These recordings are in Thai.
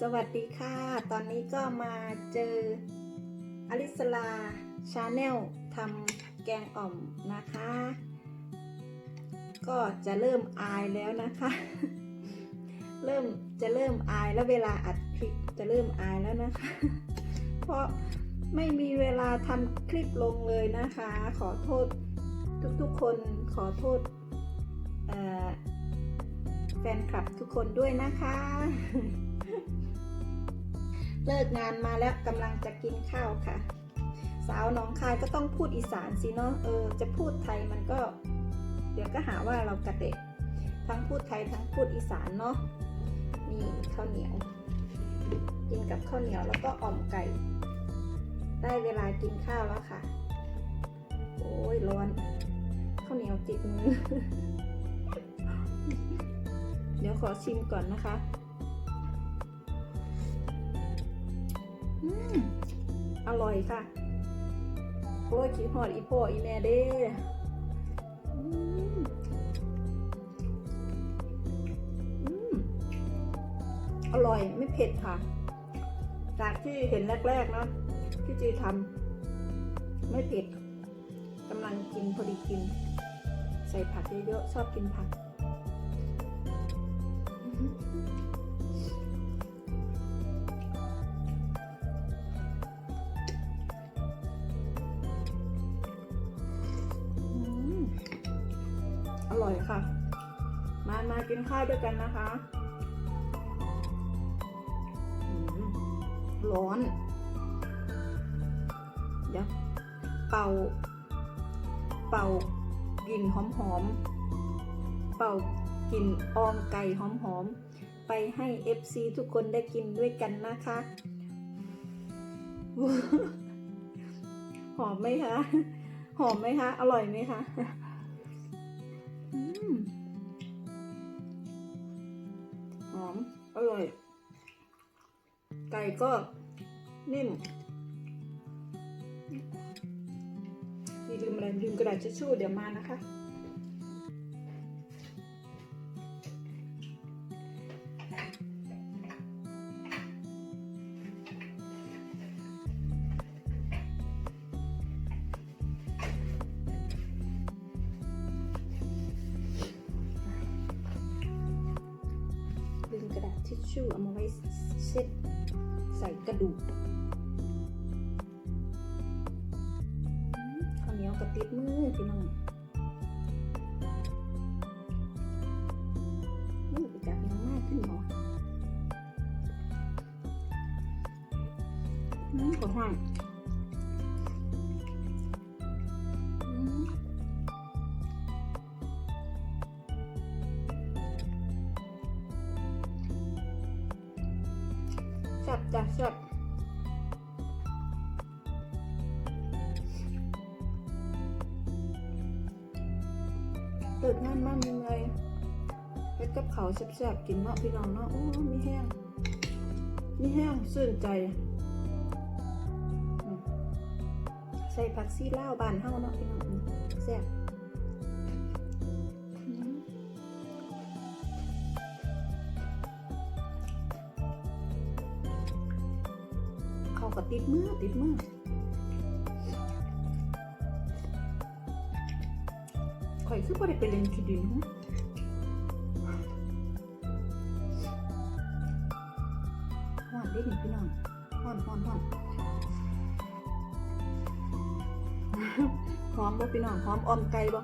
สวัสดีค่ะ ตอนนี้ก็มาเจออลิสลาชาแนลทำแกงอ่อมนะคะ ก็จะเริ่มอายแล้วนะคะ เริ่มจะเริ่มอายแล้วเวลาอัดคลิปจะเริ่มอายแล้วนะคะ เพราะไม่มีเวลาทำคลิปลงเลยนะคะ ขอโทษทุกๆคนขอโทษแฟนคลับทุกคนด้วยนะคะ เลิกงานมาแล้วกำลังจะกินข้าวค่ะ สาวน้องคายก็ต้องพูดอีสานสิเนาะเออจะพูดไทยมันก็ เดี๋ยวก็หาว่าเรากระเตะทั้งพูดไทยทั้งพูดอีสานเนาะนี่ข้าวเหนียว กินกับข้าวเหนียวแล้วก็อ่อมไก่ ได้เวลากินข้าวแล้วค่ะ โอ้ยร้อนข้าวเหนียวติดมือ เดี๋ยวขอชิมก่อนนะคะ อร่อยค่ะ โอ้ยคิดหอดอีพ่ออีแม่เด้อืมอืมอร่อยไม่เผ็ดค่ะ จากที่เห็นแรกๆเนาะที่จีทำไม่เผ็ดกำลังกินพอดีกิน ใส่ผักเยอะๆชอบกินผัก ข้าวด้วยกันนะคะอืมร้อน เดี๋ยว เป่า เป่ากลิ่นหอมๆ เป่ากลิ่นออมไก่หอมๆ ไปให้ FC ทุกคนได้กินด้วยกันนะคะ หอมไหมคะ หอมไหมคะ อร่อยไหมคะ อร่อย ไก่ก็นิ่มอย่าลืมอะไรลืมกระดาษทิชชู่เดี๋ยวมานะคะ ติดมือพี่น้องมือไปจับยังมากขึ้นหรออืมขอห้อง เลิกงานมามีไงเฮ็ดกับเขาแซ่บๆกินเนาะพี่น้องเนาะโอ้มีแห้งมีแห้งสื่นใจ ใส่ผักซีเลาบานเฮาเนาะพี่น้องแซ่บเขาก็ติดมือติดมือ ข่อยคือบ่ได้ไปเล่นขี้ดินหึฮ้อนเด้นี่พี่น้องฮ้อนฮ้อนฮ้อนหอมบ่พี่น้องหอมออมไก่บ่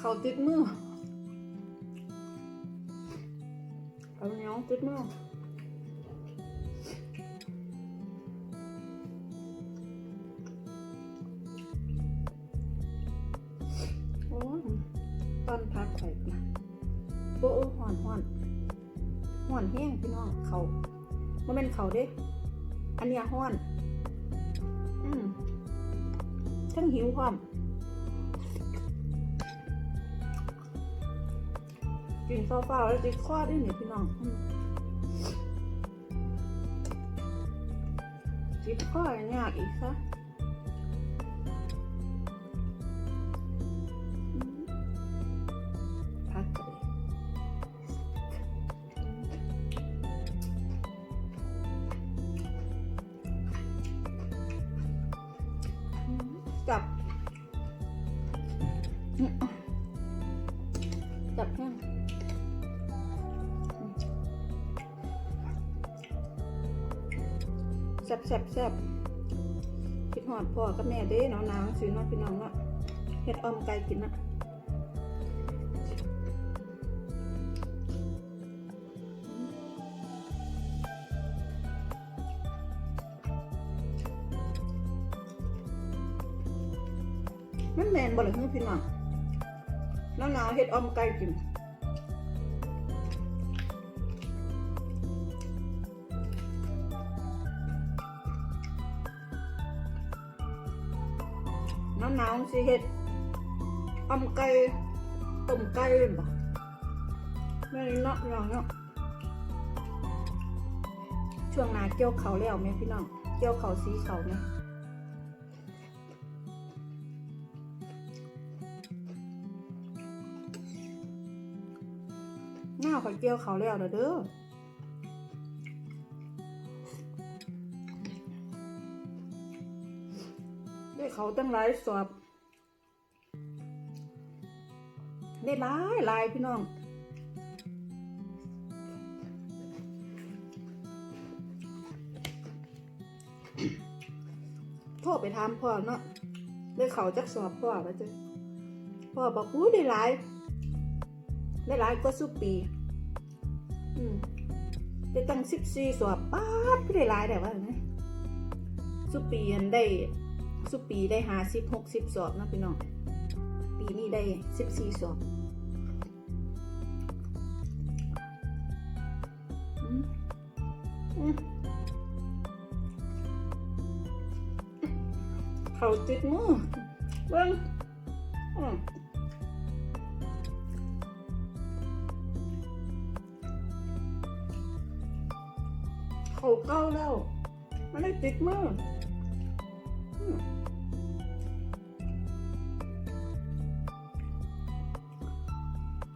เขาติดมือเอาเนียติดมือโอ้ตอนพักข่อยนะโอ้โอ้หอนหอนห้อนแห้งพี่น้องเขามันเป็นเขาเด้ อันเนี้ยห้อน อืมทั้งหิวความ นเฝ้าๆแล้วติดคอด้วยนี่พี่น้องอืมติดคอยากอีกซะ จับแห้งแซ่บแซ่บแซ่บคิดหอดพ่อกับแม่เด้หนาวหนาวๆสิเน้องพี่น้องเนาะเฮ็ดอ้อมไก่กินนะมันแมนบ่ล่ะเฮ้ยพี่น้อง หนาวหนาวเฮ็ดออมไก่กินหนาวหนาวๆสิเฮ็ดออมไก่ต้มไก่เลยบ่แม่นเนาะพี่น้องเนาะช่วงน้าเกี่ยวเขาแล้วแม่พี่น้องเกี่ยวเขาสีเขาวแม่ หน้าข่อยเกี่ยวเขาแล้วเด้อด้อได้เขาตั้งหลายสอบ ได้หลายหลายพี่น้องพ่อไปถามพ่อเนาะเลยเขาจักสอบพ่อว่าจ้ะพ่อบอกอู้ได้หลาย ได้หลายก็สุปี อืมได้ตั้งสิบสี่สอบป้าดก็ได้หลายแต่ว่าไงสุปีอันได้สุปีได้หาสิบหกสิบสอบนะพี่น้อง ปีนี้ได้สิบสี่สอบอืมอืมเขาติดมือเบิ้งอืม เขาเก้าแล้ว มันได้ติดมืออืม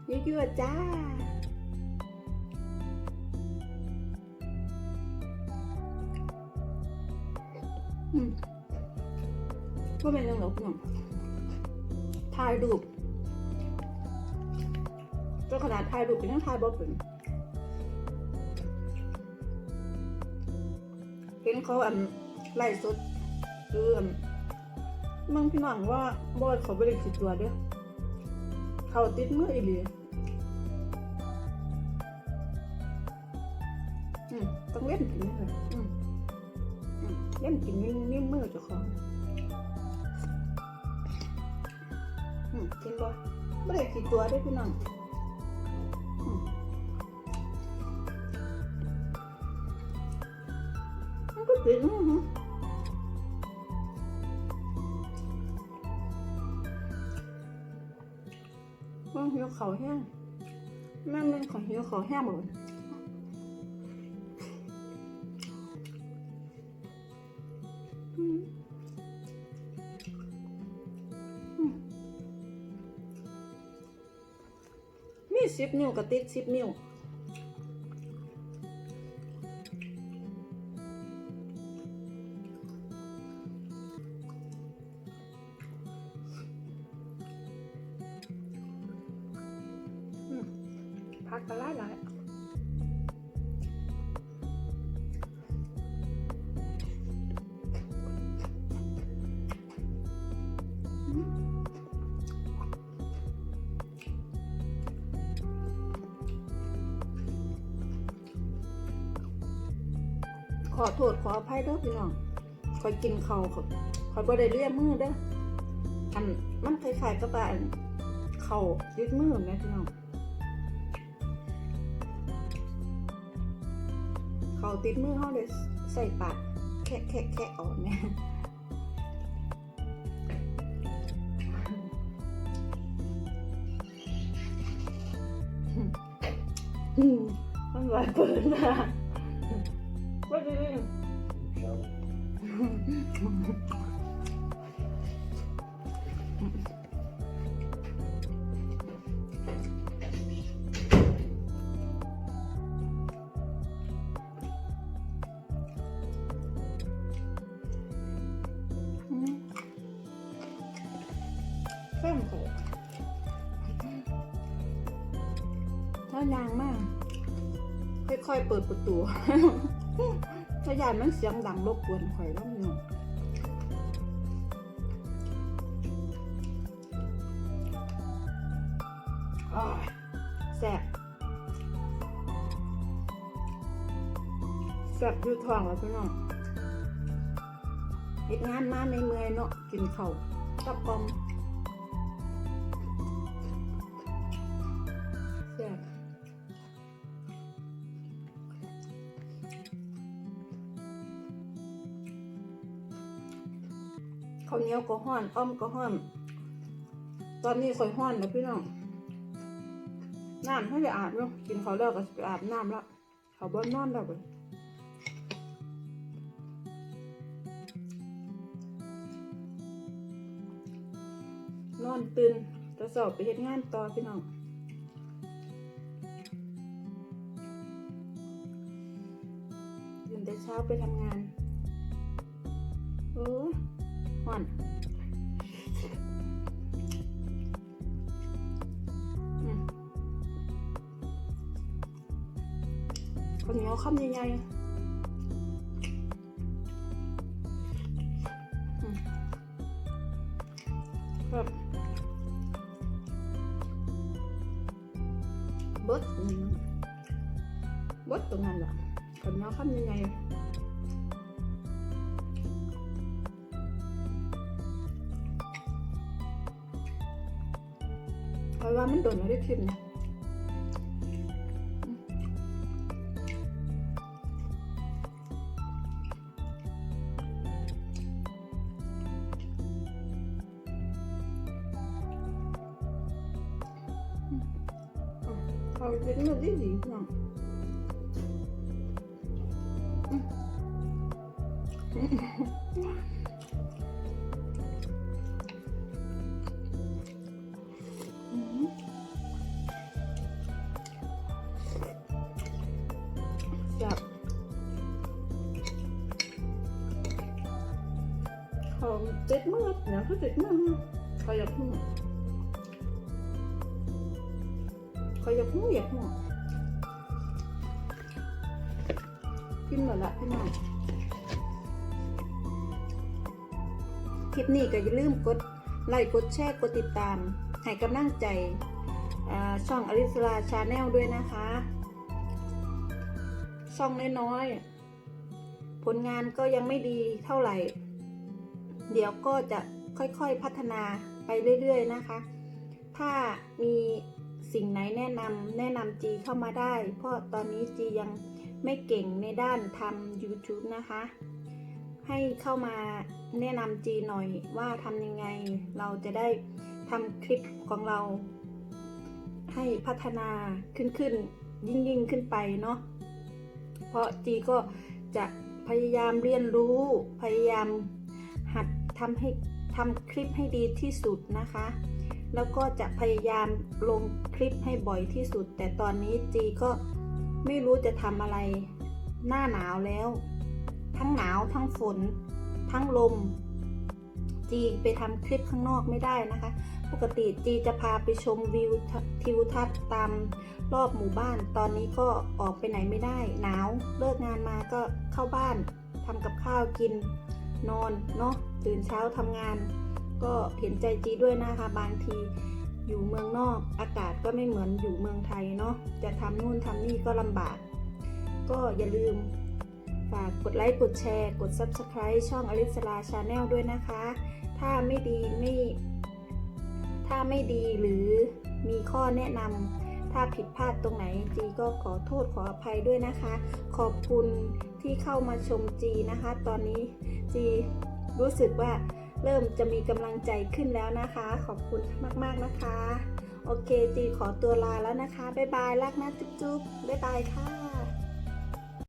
ยั่วๆจ้าอืมก็เป็นเรื่องหรอกพี่งถ่ายรูปก็ขนาดถ่ายรูปก็ยังถ่ายบ่เป็น ห็นเขาอันไล่สดหรืออันมึงพี่น้องว่าบอยเขาไม่ได้คิตัวเด้อเขาติดมืออีหลีอืมต้องเล่นกินเลยเล่นกินนิ่มนิ่มมือเจ้าของกินบ่ไม่ได้กี่ตัวได้พี่น้อง มันก็ติดมือหือมันหิวเขาวแห้งแม่นมันขอหิวเขาวแห้งหมดอืมอืมมีสิบนิ้วกับติดสิบนิ้ว ขอโทษขออภัยเด้อพี่น้องคอยกินเขาคอยคอยบ่ได้เลียมือเด้ออันมันคล้ายๆกับว่าอันเขายึดมือแม่พี่น้องเขาติดมือเขาเลยใส่ปากแคะแคะแคะออกเนี่ยมันหวเปิดนะ เข้มข้นถ้ายางมาก ค่อยๆเปิดประตูถ้ายานมันเสียงดังรบกวนข่อยแล้วเนอ้ายแซ่บแซ่บอยู่ท้องแล้วพี่น้องเฮ็ดงานมาในเมื่อยเนาะกินข้าวกับกอม ก็ห้อนอ้อมก็ห้อน ตอนนี้ค่อยห้อนแล้วพี่น้องน้ำให้ไปอาบเนาะกินข้าวแล้วก็ไปอาบน้ำแล้วเขาบ้านนอนแล้วเว้ยนอนตื่นจะสอบไปเฮ็ดงานต่อพี่น้องตื่นแต่เช้าไปทำงาน โอ้ห่อน ข้าวเหนียวคำใหญ่ๆอืมครับบดอืมบดตรงนั้นแหละขนมข้ามยังไงเพราะว่ามันโดนเราได้คลิปนะ เจ็ดมือเนี่ยเขาเจ็ดมือเขาอยากหัวเขาอยากหัวอยากหัวกินหมดละพี่น้องคลิปนี้ก็อย่าลืมกดไลค์กดแชร์กดติดตาม ให้กำลังใจช่องอริสราชาแนลด้วยนะคะ ช่องน้อยๆ ผลงานก็ยังไม่ดีเท่าไหร่ เดี๋ยวก็จะค่อยๆพัฒนาไปเรื่อยๆนะคะ ถ้ามีสิ่งไหนแนะนำแนะนำจีเข้ามาได้ เพราะตอนนี้จียังไม่เก่งในด้านทำ YouTube นะคะ ให้เข้ามาแนะนำจีหน่อยว่าทำยังไง เราจะได้ทำคลิปของเรา ให้พัฒนาขึ้นขึ้นยิ่งยิ่งขึ้นไปเนาะ เพราะจีก็จะพยายามเรียนรู้พยายาม ทำให้ทำคลิปให้ดีที่สุดนะคะ แล้วก็จะพยายามลงคลิปให้บ่อยที่สุด แต่ตอนนี้จีก็ไม่รู้จะทำอะไร หน้าหนาวแล้ว ทั้งหนาวทั้งฝน ทั้งลม จีไปทำคลิปข้างนอกไม่ได้นะคะ ปกติจีจะพาไปชมวิวทิวทัศน์ตามรอบหมู่บ้าน ตอนนี้ก็ออกไปไหนไม่ได้ หนาวเลิกงานมาก็เข้าบ้านทำกับข้าวกินนอนเนาะ ตื่นเช้าทำงาน ก็เห็นใจจีด้วยนะคะ บางทีอยู่เมืองนอกอากาศก็ไม่เหมือนอยู่เมืองไทยเนาะจะทำนู่นทำนี่ก็ลำบาก ก็อย่าลืมฝากกดไลค์กดแชร์ กด Subscribe ช่องอลิสลาชาแนลด้วยนะคะ ถ้าไม่ดีไม่ถ้าไม่ดีหรือมีข้อแนะนำถ้าผิดพลาดตรงไหนจีก็ขอโทษขออภัยด้วยนะคะ ขอบคุณที่เข้ามาชมจีนะคะ ตอนนี้จี รู้สึกว่าเริ่มจะมีกำลังใจขึ้นแล้วนะคะ ขอบคุณมากๆนะคะ โอเคจีขอตัวลาแล้วนะคะ บ๊ายบายรักนะจุ๊บๆบ๊ายบายค่ะ